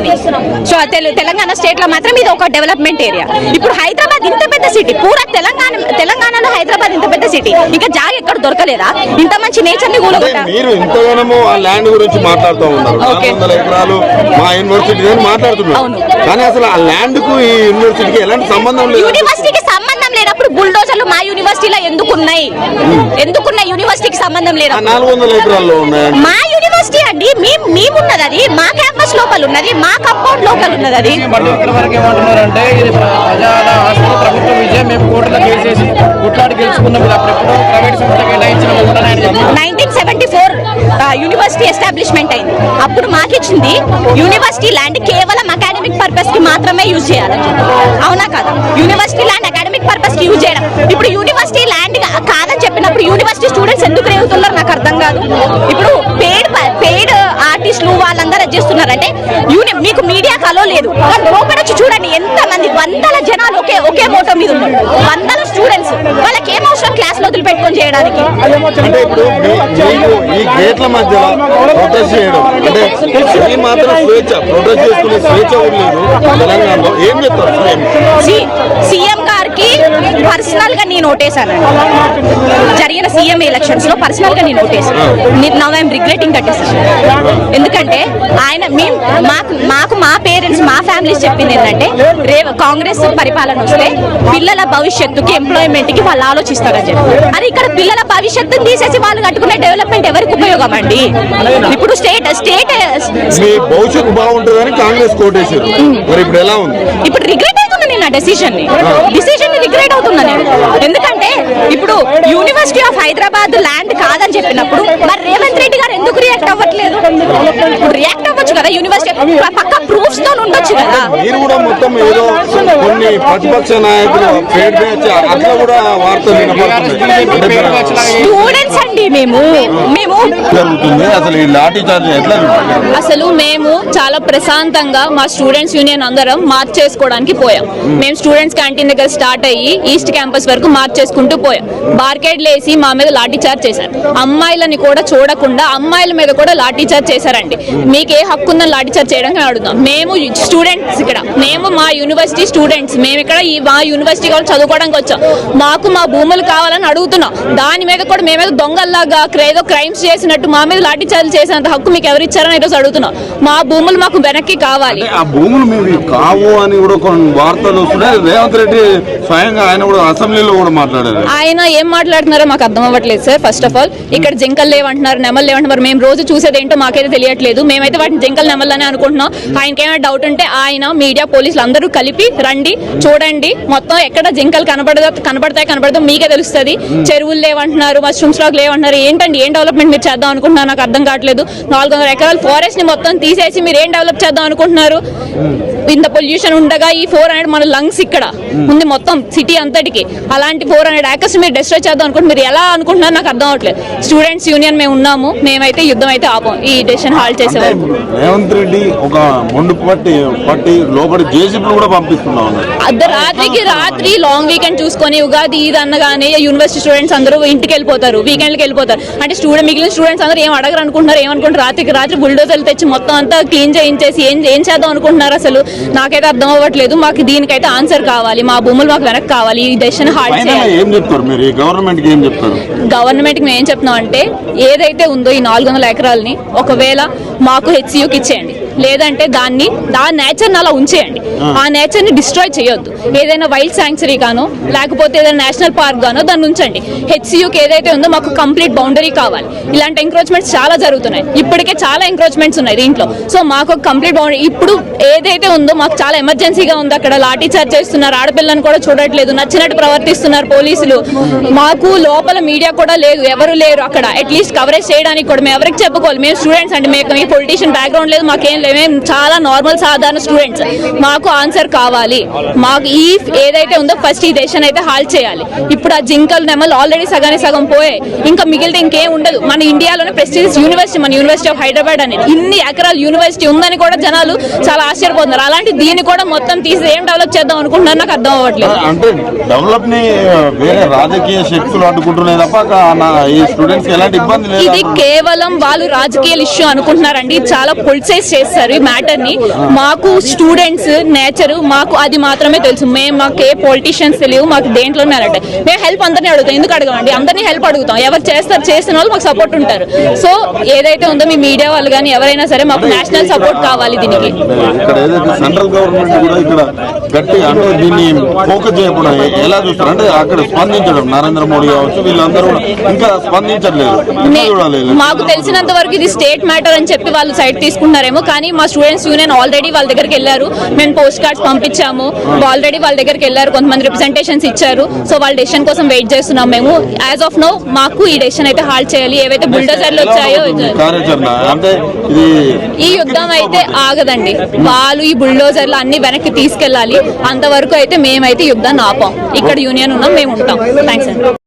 తీసుకొని. సో తెలు- తెలంగాణ స్టేట్లో మాత్రం ఇది ఒక డెవలప్మెంట్ ఏరియా. ఇప్పుడు హైదరాబాద్ ఇంత పెద్ద సిటీ పూరా తెలంగాణ తెలంగాణలో హైదరాబాద్ ఇంత పెద్ద సిటీ. ఇంకా జాగ ఎక్కడ దొరకలేదా? ఇంత మంచి నేచర్ని అంటే కూలగొట్టా మీరు ఇంతగానో ఆ ల్యాండ్ గురించి మాట్లాడుతూ ఉన్నారు. ఎకరాలు మా యూనివర్సిటీ మాట్లాడుతున్నారు. కానీ అసలు ఆ ల్యాండ్కు ఈ యూనివర్సిటీకి ఎలాంటి సంబంధం లేదు. యూనివర్సిటీకి సంబంధం లేనప్పుడు బుల్డోజర్లు మా యూనివర్సిటీలో ఎందుకున్నాయి ఎందుకున్నాయి యూనివర్సిటీకి సంబంధం ఉన్నాయండి. మా యూనివర్సిటీ అండి. మేము మేమున్నది అది మా క్యాంపస్ లోపల ఉన్నది మా కంపౌండ్ లోపల ఉన్నది అది మళ్ళీ ఇక్కడ వరకు ఏమంటున్నారంటే ఇది ప్ర- ప్రజల ఆస్తి ప్రభుత్వ విజయం మేము కోర్టులో కేసేసి కుట్లాడి గెలుచుకున్నాం. ఇది అప్పుడెప్పుడో ప్రైవేట్ సంస్థ కేటాయించిన ఉందని ఆయన చెప్తున్నారు. Nineteen seventy four university establishment అయింది. అప్పుడు మాకిచ్చింది యూనివర్సిటీ ల్యాండ్ కేవలం అకాడమిక్ పర్పస్కి మాత్రమే యూజ్ చెప్పి. అవునా కదా? యూనివర్సిటీ ల్యాండ్ అకాడమిక్ పర్పస్కి యూజ్ చేయడం. ఇప్పుడు యూనివర్సిటీ ల్యాండ్ కాదని చెప్పినప్పుడు యూనివర్సిటీ స్టూడెంట్స్ ఎందుకు రేగుతున్నారు? నాకు అర్థం కాదు. కలో లేదు. కానీ లోపల వచ్చి చూడండి ఎంత మంది వందల జనాలు ఒకే ఒకే మోటో మీద ఉన్నారు. వందల స్టూడెంట్స్ వాళ్ళకి ఏం అవసరం క్లాస్లో వదిలిపెట్టుకొని చేయడానికి? అంటే ఇప్పుడు మీ- మీకు ఈ గేట్ల మధ్య ప్రొటెస్ట్ చేయడం. అంటే ఇది మాత్రం స్వేచ్ఛ ప్రొటెస్ట్ చేసుకునే స్వేచ్ఛ కూడా లేదు తెలంగాణలో. ఏం చెప్తారు? సీఎం పర్సనల్గా నేను ఓటేశానండి జరిగిన సీఎం ఎలక్షన్స్లో పర్సనల్గా నేను ఓటేసాను నవ్ ఐఎమ్ రిగ్రెటింగ్ దట్ ఎందుకంటే ఆయన మేము మాకు మాకు మా పేరెంట్స్ మా ఫ్యామిలీస్ చెప్పింది ఏంటంటే రేవ కాంగ్రెస్ పరిపాలన వస్తే పిల్లల భవిష్యత్తుకి ఎంప్లాయ్మెంట్కి వాళ్ళు ఆలోచిస్తారని చెప్పి అది ఇక్కడ పిల్లల భవిష్యత్తుని తీసేసి వాళ్ళు కట్టుకునే డెవలప్మెంట్ ఎవరికి ఉపయోగం అండి? ఇప్పుడు స్టేట్ స్టేట్ మీ భవిష్యత్తు బాగుంటుందని కాంగ్రెస్ కోటేశారు. మరి ఇప్పుడు ఎలా ఉంది? ఇప్పుడు రిగ్రెట్ అవుతున్నా నేను ఆ డెసిషన్ని డిసిషన్ రిగ్రెట్ అవుతున్నా నేను. ఎందుకంటే ఇప్పుడు యూనివర్సిటీ ఆఫ్ హైదరాబాద్ ల్యాండ్ కాదని చెప్పినప్పుడు మరి రేవంత్ రెడ్డి గారు ఎందుకు రియాక్ట్ అవ్వట్లేదు. రియాక్ట్ అవ్వచ్చు కదా యూనివర్సిటీ పక్క ప్రూఫ్స్తో ఉండొచ్చు కదా? మీరు కూడా మొత్తం ఏదో కొన్ని ప్రతిపక్ష నాయకులు అట్లా కూడా స్టూడెంట్స్ అండి మేము. మేము అసలు మేము చాలా ప్రశాంతంగా మా స్టూడెంట్స్ యూనియన్ అందరం మార్చ్ చేసుకోవడానికి పోయాం. మేము. స్టూడెంట్స్ క్యాంటీన్ దగ్గర స్టార్ట్ అయ్యి ఈస్ట్ క్యాంపస్ వరకు మార్చ్ చేసుకుంటూ పోయాం. బార్కేడ్లు వేసి మా మీద లాఠీ చార్జ్ చేశారు. అమ్మాయిలని కూడా చూడకుండా అమ్మాయిల మీద కూడా లాఠీ చార్జ్ చేశారండి. మీకు ఏ హక్కు ఉందని లాఠీ చార్జ్ చేయడానికి అడుగుతాం మేము స్టూడెంట్స్ ఇక్కడ. మేము మా యూనివర్సిటీ స్టూడెంట్స్ మేము ఇక్కడ ఈ మా యూనివర్సిటీ వాళ్ళు చదువుకోవడానికి వచ్చాం. మాకు మా భూములు కావాలని అడుగుతున్నాం. దాని మీద కూడా మేమేదో దొంగల్లాగా ఏదో క్రైమ్స్ చేసినట్టు మా మీద లాఠీ చార్జ్ చేసినంత హక్కు మీకు ఎవరు ఇచ్చారని ఈరోజు అడుగుతున్నాం. మా భూములు మాకు వెనక్కి కావాలి. ఆ భూములు కావు అని కూడా కొన్ని వార్తలు వస్తున్నాయి. రేవంత్ రెడ్డి స్వయంగా ఆయన కూడా అసెంబ్లీలో కూడా మాట్లాడారు. ఆయన ఏం మాట్లాడుతున్నారో మాకు అర్థం అవ్వట్లేదు సార్. ఫస్ట్ ఆఫ్ ఆల్ ఇక్కడ జింకలు లేవంటున్నారు నెమలు లేవంటున్నారు. మేము రోజు చూసేది ఏంటో మాకైతే తెలియట్లేదు. మేమైతే వాటిని జింకలు నెమలని అనుకుంటున్నాం. ఆయనకి ఏమైనా డౌట్ ఉంటే ఆయన మీడియా పోలీసులు అందరూ కలిపి రండి చూడండి. మొత్తం ఎక్కడ జింకలు కనబడదా కనబడతాయి కనబడతాయి మీకే తెలుస్తుంది. చెరువులు లేవంటున్నారు మష్రూమ్స్ లాగా లేవంటున్నారు. ఏంటండి ఏం డెవలప్మెంట్ మీరు చేద్దాం అనుకుంటున్నారు? నాకు అర్థం కావట్లేదు. నాలుగు వందల ఎకరాల ఫారెస్ట్ని మొత్తం తీసేసి మీరు ఏం డెవలప్ చేద్దాం అనుకుంటున్నారు? ఇంత పొల్యూషన్ ఉండగా ఈ ఫోర్ హండ్రెడ్ మన లంగ్స్ ఇక్కడ ఉంది మొత్తం సిటీ అంతటికి. అలాంటి ఫోర్ హండ్రెడ్ ఏకర్స్ మీరు డిస్ట్రాయ్ చేద్దాం అనుకుంటే మీరు ఎలా అనుకుంటున్నారు నాకు అర్థం అవ్వట్లేదు. స్టూడెంట్స్ యూనియన్ మేము ఉన్నాము. మేమైతే యుద్ధం అయితే ఆపం. ఈ డెసిషన్ హాల్ట్ చేసే వరకు. రేవంత్ రెడ్డి ఒక మొండు పట్టి పట్టి లోపలి జేసీపీలు కూడా పంపిస్తున్నా రాత్రికి రాత్రి లాంగ్ వీకెండ్ చూసుకొని ఉగాది ఇది అనగానే యూనివర్సిటీ స్టూడెంట్స్ అందరూ ఇంటికి వెళ్ళిపోతారు వీకెండ్కి వెళ్ళిపోతారు. అంటే స్టూడెంట్ మిగిలిన స్టూడెంట్స్ అందరూ ఏం అడగరు అనుకుంటున్నారు ఏమనుకుంటారు రాత్రికి రాత్రి బుల్డోజర్లు తెచ్చి మొత్తం అంతా క్లీన్ చేయించేసి ఏం ఏం చేద్దాం అనుకుంటున్నారు అసలు? నాకైతే అర్థం అవ్వట్లేదు మాకు దీనికైతే ఆన్సర్ కావాలి మా భూములు మాకు వెనక్కి కావాలి ఈ డెసిషన్ హాల్ట్ ఫైనల్ చేయాలి. గవర్నమెంట్ మేము ఏం చెప్తున్నాం అంటే ఏదైతే ఉందో ఈ నాలుగు వందల ఎకరాలని ఒకవేళ మాకు హెచ్సియుకి ఇచ్చేయండి. లేదంటే దాన్ని దాని నేచర్ అలా ఉంచేయండి. ఆ. నేచర్ని డిస్ట్రాయ్ చేయొద్దు. ఏదైనా వైల్డ్ శాంక్చరీ గానో లేకపోతే ఏదైనా నేషనల్ పార్క్ గానో దాన్ని ఉంచండి. హెచ్సియూకి ఏదైతే ఉందో మాకు కంప్లీట్ బౌండరీ కావాలి. ఇలాంటి ఎంక్రోచ్మెంట్స్ చాలా జరుగుతున్నాయి. ఇప్పటికే చాలా ఎంక్రోచ్మెంట్స్ ఉన్నాయి దీంట్లో. సో మాకు కంప్లీట్ బౌండరీ ఇప్పుడు ఏదైతే ఉందో మాకు చాలా ఎమర్జెన్సీగా ఉంది అక్కడ. లాఠీ చార్జ్ చేస్తున్నారు ఆడపిల్లని కూడా చూడట్లేదు నచ్చినట్టు ప్రవర్తిస్తున్నారు పోలీసులు. మాకు లోపల మీడియా కూడా లేదు ఎవరు లేరు అక్కడ. అట్లీస్ట్ కవరేజ్ చేయడానికి కూడా మేము ఎవరికి చెప్పుకోవాలి? మేము స్టూడెంట్స్ అంటే మేము పొలిటీషియన్ బ్యాక్గ్రౌండ్ లేదు మాకేం లేదు మేము చాలా నార్మల్ సాధారణ స్టూడెంట్స్ మాకు ఆన్సర్ కావాలి. మాకు ఈ ఏదైతే ఉందో ఫస్ట్ ఈ దేశం అయితే హాల్ చేయాలి. ఇప్పుడు ఆ జింకలు నెమలు ఆల్రెడీ సగానికి సగం పోయాయి. ఇంకా మిగిలితే ఇంకేం ఉండదు. మన ఇండియాలోనే ప్రెస్టీజియస్ యూనివర్సిటీ మన యూనివర్సిటీ ఆఫ్ హైదరాబాద్ అనేది ఇన్ని ఎకరాల యూనివర్సిటీ ఉందని కూడా జనాలు చాలా ఆశ్చర్యపోతున్నారు. అలాంటి దీన్ని కూడా మొత్తం తీసి ఏం డెవలప్ చేద్దాం అనుకుంటున్నారు నాకు అర్థం అవ్వట్లేదు. అంటే డెవలప్ని వేరే రాజకీయ శక్తులు అడ్డుకుంటున్నాయి తప్ప ఈ స్టూడెంట్స్ ఎలాంటి ఇబ్బంది ఇది లేదు కేవలం వాళ్ళు రాజకీయ ఇష్యూ అనుకుంటున్నారండి. ఇది చాలా పొలిసైజ్ చేసి చేశారు ఈ మ్యాటర్ని మాకు స్టూడెంట్స్ నేచర్ మాకు అది మాత్రమే తెలుసు మేము మాకు ఏ పొలిటీషియన్స్ తెలియవు మాకు దేంట్లోనే అంటే మేము హెల్ప్ అందరినీ అడుగుతాం ఎందుకు అడగమండి అందరినీ హెల్ప్ అడుగుతాం ఎవరు చేస్తారు చేసిన వాళ్ళు మాకు సపోర్ట్ ఉంటారు సో ఏదైతే ఉందో మీ మీడియా వాళ్ళు కానీ ఎవరైనా సరే మాకు నేషనల్ సపోర్ట్ కావాలి దీనికి. ఇక్కడ ఏదైతే సెంట్రల్ గవర్నమెంట్ కూడా ఇక్కడ గట్టి అంటే దీన్ని ఫోకస్ చేయకుండా ఎలా చూస్తారు? అంటే అక్కడ స్పందించడం. నరేంద్ర మోడీ కావచ్చు వీళ్ళందరూ కూడా ఇంకా స్పందించట్లేదు. ఎట్లా నే- చూడాలి. మాకు తెలిసినంత వరకు ఇది స్టేట్ మ్యాటర్ అని చెప్పి వాళ్ళు సైడ్ తీసుకున్నారేమో కానీ మా స్టూడెంట్స్ యూనియన్ ఆల్రెడీ వాళ్ళ దగ్గరికి వెళ్ళారు. మేము పోస్ట్ కార్డ్స్ పంపించాము. ఆల్రెడీ వాళ్ళ దగ్గరికి వెళ్ళారు. కొంతమంది రిప్రజెంటేషన్స్ ఇచ్చారు. సో వాళ్ళ డెసిషన్ కోసం వెయిట్ చేస్తున్నాం మేము. యాజ్ ఆఫ్ నో మాకు ఈ డెసిషన్ అయితే హాల్ట్ చేయాలి. ఏవైతే బుల్డోజర్లు వచ్చాయో ఈ యుద్ధం అయితే ఆగదండి. వాళ్ళు ఈ బుల్డోజర్లు అన్ని వెనక్కి తీసుకెళ్ళాలి. అంతవరకు అయితే మేమైతే యుద్ధాన్ని ఆపాం. ఇక్కడ యూనియన్ ఉన్నాం మేము ఉంటాం. థ్యాంక్స్ అండి.